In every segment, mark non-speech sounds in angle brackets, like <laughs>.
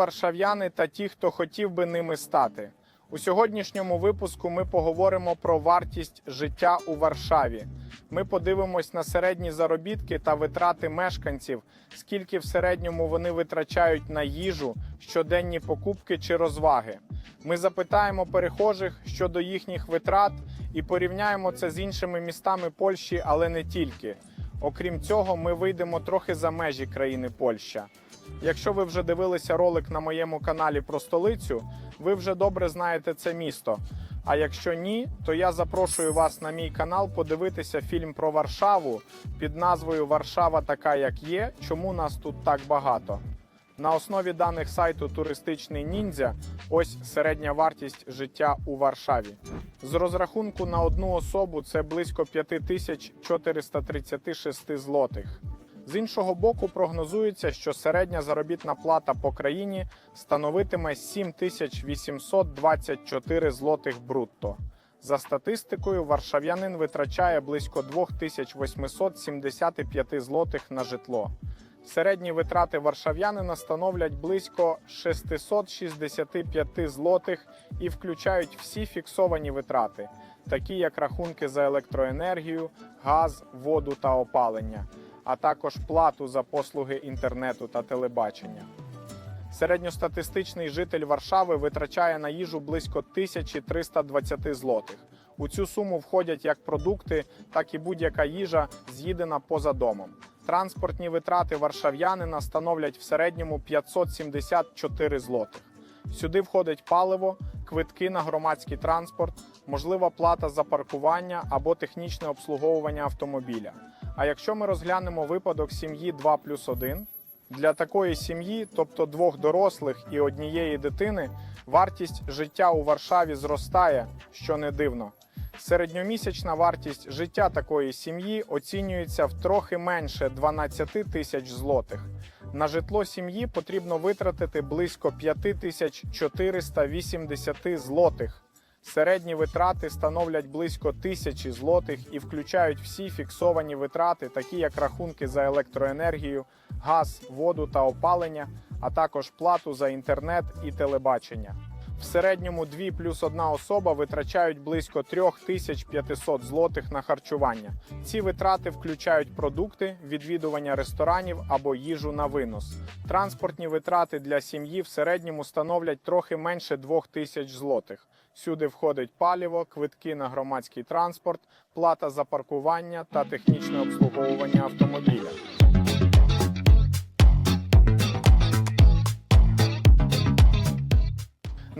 варшав'яни та ті, хто хотів би ними стати. У сьогоднішньому випуску ми поговоримо про вартість життя у Варшаві. Ми подивимось на середні заробітки та витрати мешканців, скільки в середньому вони витрачають на їжу, щоденні покупки чи розваги. Ми запитаємо перехожих щодо їхніх витрат і порівняємо це з іншими містами Польщі, але не тільки. Окрім цього, ми вийдемо трохи за межі країни Польща. Якщо ви вже дивилися ролик на моєму каналі про столицю, ви вже добре знаєте це місто. А якщо ні, то я запрошую вас на мій канал подивитися фільм про Варшаву під назвою Варшава така, як є. Чому нас тут так багато? На основі даних сайту Туристичний ніндзя ось середня вартість життя у Варшаві. З розрахунку на одну особу це близько 5436 злотих. З іншого боку, прогнозується, що середня заробітна плата по країні становитиме 7824 злотих брутто. За статистикою, варшав'янин витрачає близько 2875 злотих на житло. Середні витрати варшав'янина становлять близько 665 злотих і включають всі фіксовані витрати, такі як рахунки за електроенергію, газ, воду та опалення, а також плату за послуги інтернету та телебачення. Середньостатистичний житель Варшави витрачає на їжу близько 1320 злотих. У цю суму входять як продукти, так і будь-яка їжа, з'їдена поза домом. Транспортні витрати варшав'янина становлять в середньому 574 злотих. Сюди входить паливо, квитки на громадський транспорт, можлива плата за паркування або технічне обслуговування автомобіля. А якщо ми розглянемо випадок сім'ї 2 плюс 1, для такої сім'ї, тобто двох дорослих і однієї дитини, вартість життя у Варшаві зростає, що не дивно. Середньомісячна вартість життя такої сім'ї оцінюється в трохи менше 12 тисяч злотих. На житло сім'ї потрібно витратити близько 5480 злотих. Середні витрати становлять близько тисячі злотих і включають всі фіксовані витрати, такі як рахунки за електроенергію, газ, воду та опалення, а також плату за інтернет і телебачення. В середньому 2 плюс 1 особа витрачають близько 3500 злотих на харчування. Ці витрати включають продукти, відвідування ресторанів або їжу на винос. Транспортні витрати для сім'ї в середньому становлять трохи менше 2000 злотих. Сюди входить паліво, квитки на громадський транспорт, плата за паркування та технічне обслуговування автомобіля.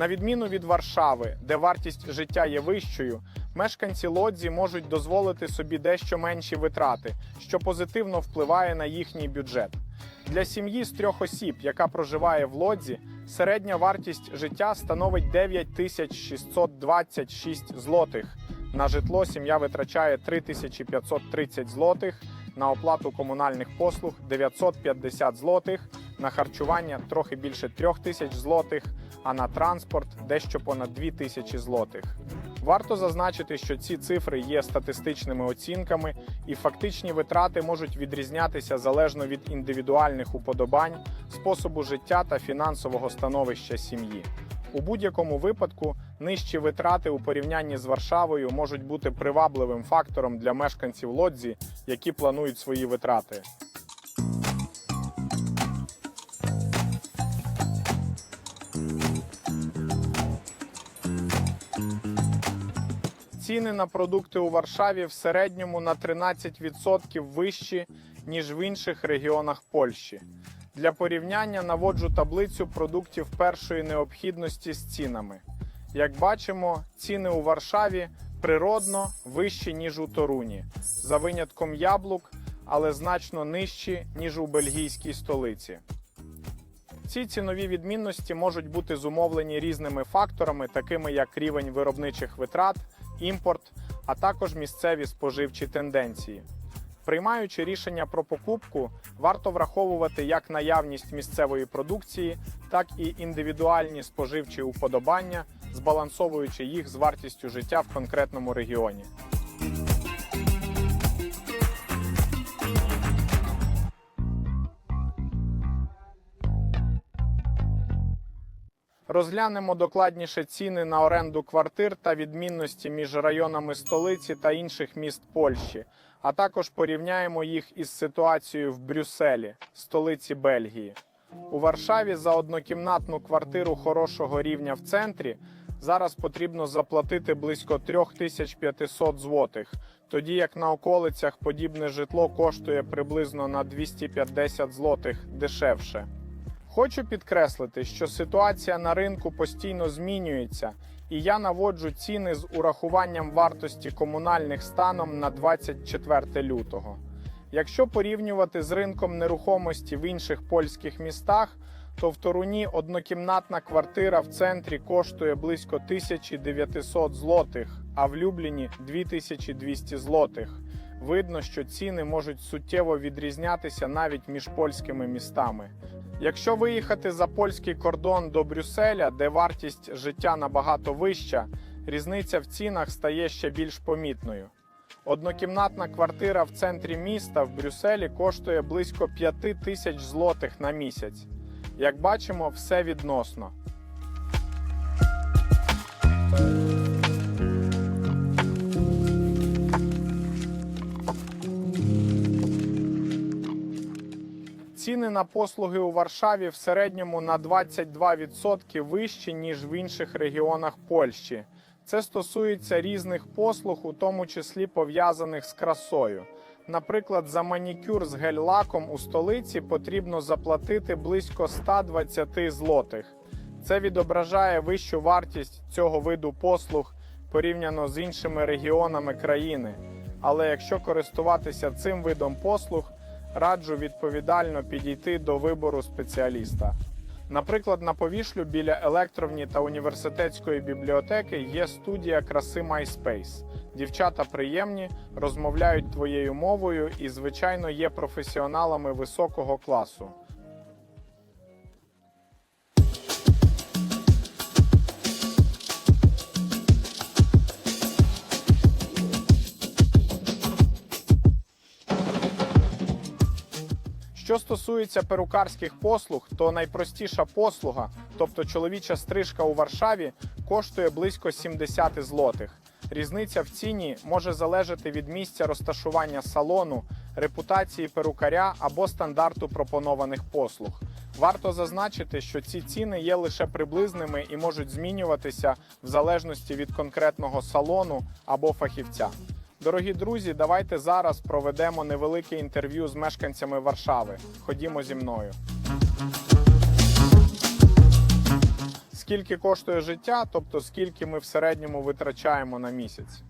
На відміну від Варшави, де вартість життя є вищою, мешканці Лодзі можуть дозволити собі дещо менші витрати, що позитивно впливає на їхній бюджет. Для сім'ї з трьох осіб, яка проживає в Лодзі, середня вартість життя становить 9626 злотих. На житло сім'я витрачає 3530 злотих, на оплату комунальних послуг 950 злотих, на харчування трохи більше 3000 злотих, а на транспорт дещо понад 2000 злотих. Варто зазначити, що ці цифри є статистичними оцінками, і фактичні витрати можуть відрізнятися залежно від індивідуальних уподобань, способу життя та фінансового становища сім'ї. У будь-якому випадку нижчі витрати у порівнянні з Варшавою можуть бути привабливим фактором для мешканців Лодзі, які планують свої витрати. Ціни на продукти у Варшаві в середньому на 13% вищі, ніж в інших регіонах Польщі. Для порівняння наводжу таблицю продуктів першої необхідності з цінами. Як бачимо, ціни у Варшаві природно вищі, ніж у Торуні, за винятком яблук, але значно нижчі, ніж у бельгійській столиці. Ці цінові відмінності можуть бути зумовлені різними факторами, такими як рівень виробничих витрат, імпорт, а також місцеві споживчі тенденції. Приймаючи рішення про покупку, варто враховувати як наявність місцевої продукції, так і індивідуальні споживчі уподобання, збалансовуючи їх з вартістю життя в конкретному регіоні. Розглянемо докладніше ціни на оренду квартир та відмінності між районами столиці та інших міст Польщі, а також порівняємо їх із ситуацією в Брюсселі, столиці Бельгії. У Варшаві за однокімнатну квартиру хорошого рівня в центрі зараз потрібно заплатити близько 3500 злотих, тоді як на околицях подібне житло коштує приблизно на 250 злотих дешевше. Хочу підкреслити, що ситуація на ринку постійно змінюється, і я наводжу ціни з урахуванням вартості комунальних станом на 24 лютого. Якщо порівнювати з ринком нерухомості в інших польських містах, то в Торуні однокімнатна квартира в центрі коштує близько 1900 злотих, а в Любліні 2200 злотих. Видно, що ціни можуть суттєво відрізнятися навіть між польськими містами. Якщо виїхати за польський кордон до Брюсселя, де вартість життя набагато вища, різниця в цінах стає ще більш помітною. Однокімнатна квартира в центрі міста в Брюсселі коштує близько 5 тисяч злотих на місяць. Як бачимо, все відносно. Ціни на послуги у Варшаві в середньому на 22% вищі, ніж в інших регіонах Польщі. Це стосується різних послуг, у тому числі пов'язаних з красою. Наприклад, за манікюр з гель-лаком у столиці потрібно заплатити близько 120 злотих. Це відображає вищу вартість цього виду послуг порівняно з іншими регіонами країни. Але якщо користуватися цим видом послуг, раджу відповідально підійти до вибору спеціаліста. Наприклад, на повішлю біля електровні та університетської бібліотеки є студія краси MySpace. Дівчата приємні, розмовляють твоєю мовою і, звичайно, є професіоналами високого класу. Що стосується перукарських послуг, то найпростіша послуга, тобто чоловіча стрижка у Варшаві, коштує близько 70 злотих. Різниця в ціні може залежати від місця розташування салону, репутації перукаря або стандарту пропонованих послуг. Варто зазначити, що ці ціни є лише приблизними і можуть змінюватися в залежності від конкретного салону або фахівця. Дорогі друзі, давайте зараз проведемо невелике інтерв'ю з мешканцями Варшави. Ходімо зі мною. Скільки коштує життя, тобто скільки ми в середньому витрачаємо на місяць?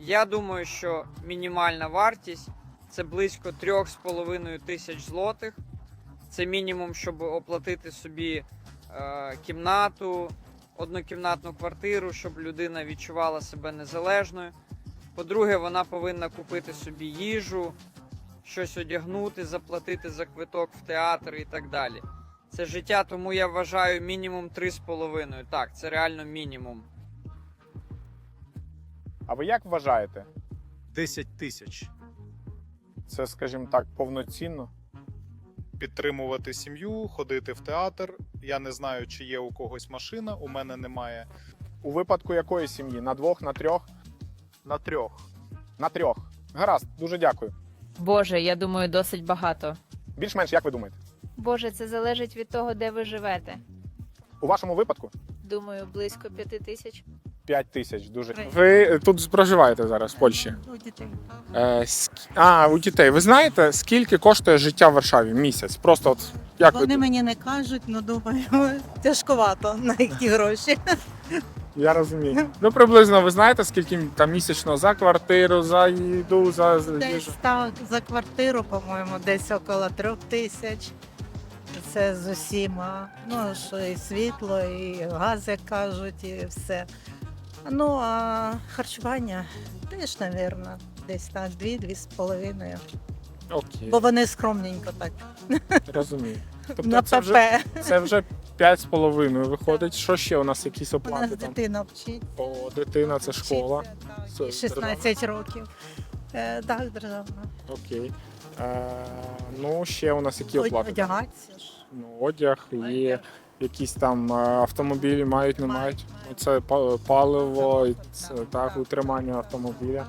Я думаю, що мінімальна вартість це близько 3,5 тисяч злотих. Це мінімум, щоб оплатити собі е, кімнату, однокімнатну квартиру, щоб людина відчувала себе незалежною. По-друге, вона повинна купити собі їжу, щось одягнути, заплатити за квиток в театр і так далі. Це життя, тому я вважаю мінімум 3,5. Так, це реально мінімум. А ви як вважаєте? 10 тисяч. Це, скажімо так, повноцінно? Підтримувати сім'ю, ходити в театр. Я не знаю, чи є у когось машина, у мене немає. У випадку якої сім'ї? На двох, на трьох? На трьох. На трьох. Гаразд, дуже дякую. Боже, я думаю, досить багато. Більш-менш, як ви думаєте? Боже, це залежить від того, де ви живете. У вашому випадку Думаю, близько п'яти тисяч. 5 тисяч. Дуже Ви тут проживаєте зараз в Польщі? У дітей. Е, ск- А, у дітей. Ви знаєте, скільки коштує життя в Варшаві місяць? Просто от як ви Вони мені не кажуть, але думаю, <laughs> тяжковато на які гроші. Я розумію. Ну приблизно ви знаєте, скільки там місячно за квартиру, за їду, за Десь їжу? так за квартиру, по-моєму, десь около трьох тисяч. Це з усіма. Ну, що і світло, і газ, як кажуть, і все. Ну, а харчування теж, мабуть, десь так, дві-дві з половиною. Окей, Бо вони скромненько так. розумію. Тобто на це вже це вже 5,5 виходить. Що ще у нас якісь У оплати нас там? дитина вчить. О, дитина, це школа. вчиться, так, їй 16 років. Е, так, державна. Окей. Е, ну, ще у нас які Од- оплати? Одягатися ж. Ну, одяг, є, якісь там е, автомобілі мають, не мають. Ну, Це па- паливо, і це, так, утримання автомобіля.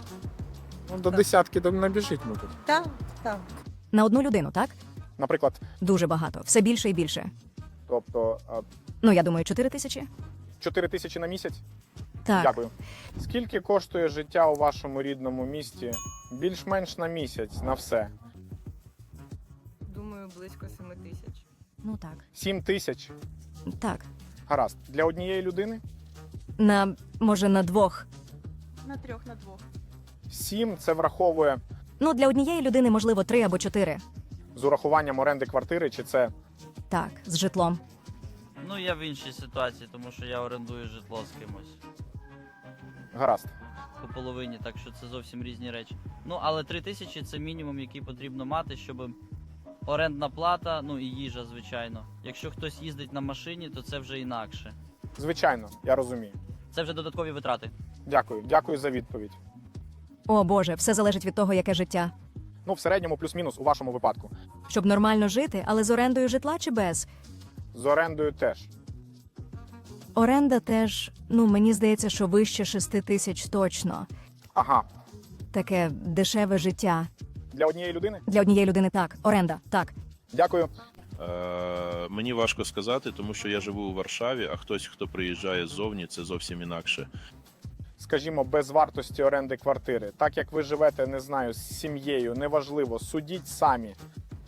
Ну, до десятки до- не біжить ми тут. Так, так. На одну людину, так? Наприклад, Дуже багато. Все більше і більше. тобто е, Ну, я думаю, 4 тисячі? 4 тисячі на місяць? Так. Дякую. Скільки коштує життя у вашому рідному місті? Більш-менш на місяць, на все. Думаю, близько 7 тисяч. Ну так. 7 тисяч. Так. Гаразд. Для однієї людини? На може на двох. На трьох, на двох. 7 це враховує Ну, для однієї людини, можливо, три або чотири. З урахуванням оренди квартири, чи це Так, з житлом. Ну, я в іншій ситуації, тому що я орендую житло з кимось гаразд. по половині, так що це зовсім різні речі. Ну, але 3 тисячі це мінімум, який потрібно мати, щоб орендна плата, ну і їжа, звичайно. Якщо хтось їздить на машині, то це вже інакше. Звичайно, я розумію. Це вже додаткові витрати. Дякую, дякую за відповідь. О Боже, все залежить від того, яке життя. Ну, в середньому плюс-мінус у вашому випадку. Щоб нормально жити, але з орендою житла чи без? З орендою теж. Оренда теж, ну мені здається, що вище 6 тисяч точно. Ага. Таке дешеве життя. Для однієї людини? Для однієї людини так. Оренда, так. Дякую. Е, мені важко сказати, тому що я живу у Варшаві, а хтось, хто приїжджає ззовні, це зовсім інакше. Скажімо, без вартості оренди квартири. Так як ви живете, не знаю, з сім'єю, неважливо, судіть самі.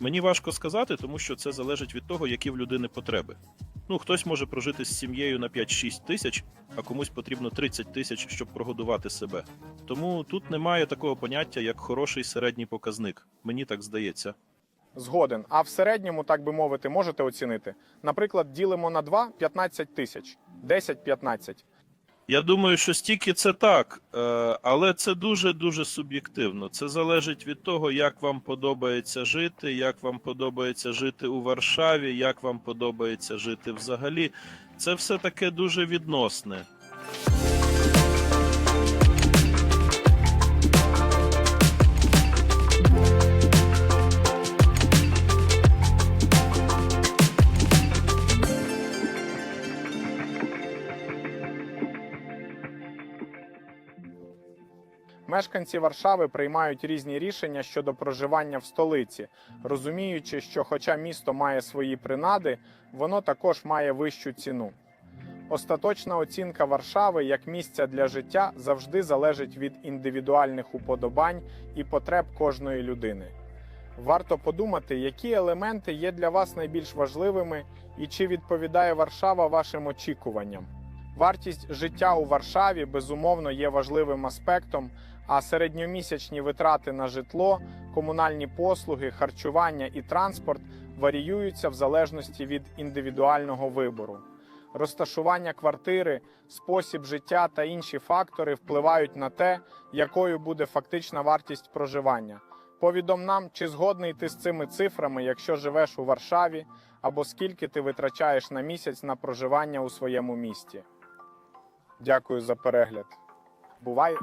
Мені важко сказати, тому що це залежить від того, які в людини потреби. Ну, хтось може прожити з сім'єю на 5-6 тисяч, а комусь потрібно 30 тисяч, щоб прогодувати себе. Тому тут немає такого поняття, як хороший середній показник. Мені так здається. Згоден. А в середньому, так би мовити, можете оцінити. Наприклад, ділимо на 2 – 15 тисяч. 10-15. Я думаю, що стільки це так, е, але це дуже дуже суб'єктивно. Це залежить від того, як вам подобається жити, як вам подобається жити у Варшаві, як вам подобається жити взагалі. Це все таке дуже відносне. Мешканці Варшави приймають різні рішення щодо проживання в столиці, розуміючи, що, хоча місто має свої принади, воно також має вищу ціну. Остаточна оцінка Варшави як місця для життя завжди залежить від індивідуальних уподобань і потреб кожної людини. Варто подумати, які елементи є для вас найбільш важливими і чи відповідає Варшава вашим очікуванням. Вартість життя у Варшаві безумовно є важливим аспектом, а середньомісячні витрати на житло, комунальні послуги, харчування і транспорт варіюються в залежності від індивідуального вибору. Розташування квартири, спосіб життя та інші фактори впливають на те, якою буде фактична вартість проживання. Повідом нам, чи згодний ти з цими цифрами, якщо живеш у Варшаві, або скільки ти витрачаєш на місяць на проживання у своєму місті. Дякую за перегляд. Бувай!